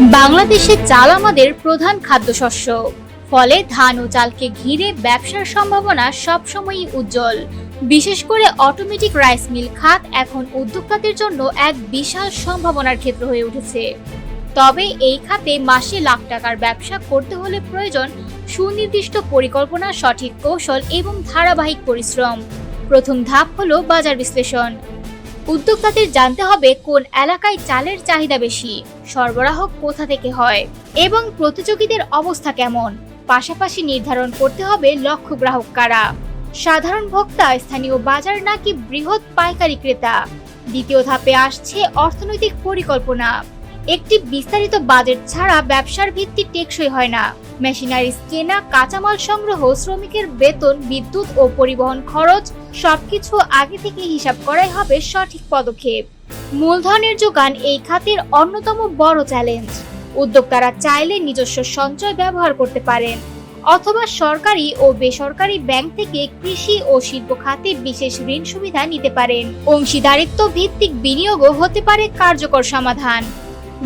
বাংলাদেশে চাল আমাদের প্রধান খাদ্যশস্য। ফলে ধান ও চালকে ঘিরে ব্যবসার সম্ভাবনা সবসময়ই উজ্জ্বল। বিশেষ করে অটোমেটিক রাইস মিল খাত এখন উদ্যোক্তাদের জন্য এক বিশাল সম্ভাবনার ক্ষেত্র হয়ে উঠেছে। তবে এই খাতে মাসে লাখ টাকার ব্যবসা করতে হলে প্রয়োজন সুনির্দিষ্ট পরিকল্পনা, সঠিক কৌশল এবং ধারাবাহিক পরিশ্রম। প্রথম ধাপ হলো বাজার বিশ্লেষণ। উদ্যোক্তাদের জানতে হবে কোন এলাকায় চালের চাহিদা বেশি, সরবরাহ কোথা থেকে হয়, এবং প্রতিযোগীদের অবস্থা কেমন। পাশাপাশি নির্ধারণ করতে হবে লক্ষ্য গ্রাহক কারা। সাধারণ ভোক্তা, স্থানীয় বাজার নাকি বৃহৎ পাইকারি ক্রেতা। দ্বিতীয় ধাপে আসছে অর্থনৈতিক পরিকল্পনা। একটি বিস্তারিত বাজেট ছাড়া ব্যবসার ভিত্তি টেকসই হয় না। মেশিনারিজ কেনা, কাঁচামাল সংগ্রহ, শ্রমিকের বেতন, বিদ্যুৎ ও পরিবহন খরচ, সবকিছু আগে থেকে হিসাব করাই হবে সঠিক পদক্ষেপ। মূলধনের যোগান এই খাতের অন্যতম বড় চ্যালেঞ্জ। উদ্যোক্তারা চাইলে নিজস্ব সঞ্চয় ব্যবহার করতে পারেন, অথবা সরকারি ও বেসরকারি ব্যাংক থেকে কৃষি ও শিল্প খাতে বিশেষ ঋণ সুবিধা নিতে পারেন। অংশীদারিত্ব ভিত্তিক বিনিয়োগও হতে পারে কার্যকর সমাধান।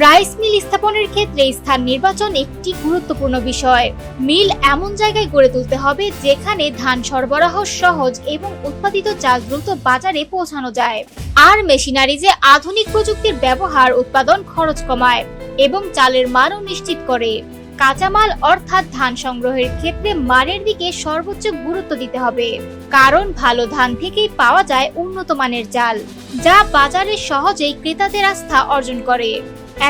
রাইস মিল স্থাপনের ক্ষেত্রে স্থান নির্বাচন একটি গুরুত্বপূর্ণ বিষয়। মিল এমন জায়গায় গড়ে তুলতে হবে যেখানে ধান সরবরাহ সহজ এবং উৎপাদিত চাল দ্রুত বাজারে পৌঁছানো যায়। আর মেশিনারি যে আধুনিক প্রযুক্তির ব্যবহার উৎপাদন খরচ কমায় এবং চালের মানও নিশ্চিত করে। কাঁচামাল অর্থাৎ ধান সংগ্রহের ক্ষেত্রে মানের দিকে সর্বোচ্চ গুরুত্ব দিতে হবে। কারণ ভালো ধান থেকেই পাওয়া যায় উন্নত মানের চাল যা বাজারে সহজেই ক্রেতাদের আস্থা অর্জন করে।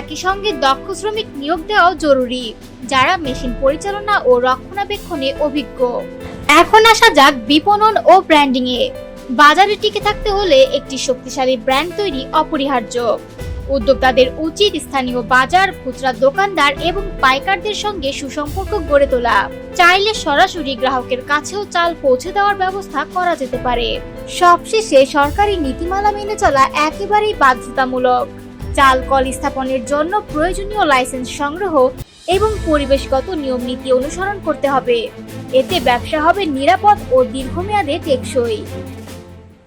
একই সঙ্গে দক্ষ শ্রমিক নিয়োগ দেওয়াও জরুরি, যারা মেশিন পরিচালনা ও রক্ষণাবেক্ষণে অভিজ্ঞ। এখন আসা যাক বিপণন ও ব্র্যান্ডিং এ বাজারে টিকে থাকতে হলে একটি শক্তিশালী ব্র্যান্ড তৈরি অপরিহার্য। উদ্যোক্তাদের উচিত স্থানীয় বাজার, খুচরা দোকানদার এবং পাইকারদের সঙ্গে সুসম্পর্ক গড়ে তোলা। চাইলে সরাসরি গ্রাহকের কাছেও চাল পৌঁছে দেওয়ার ব্যবস্থা করা যেতে পারে। সবশেষে সরকারি নীতিমালা মেনে চলা একেবারেই বাধ্যতামূলক। চাল কল স্থাপনের জন্য প্রয়োজনীয় লাইসেন্স সংগ্রহ এবং পরিবেশগত নিয়ম নীতি অনুসরণ করতে হবে। এতে ব্যবসা হবে নিরাপদ ও দীর্ঘমেয়াদে টেকসই।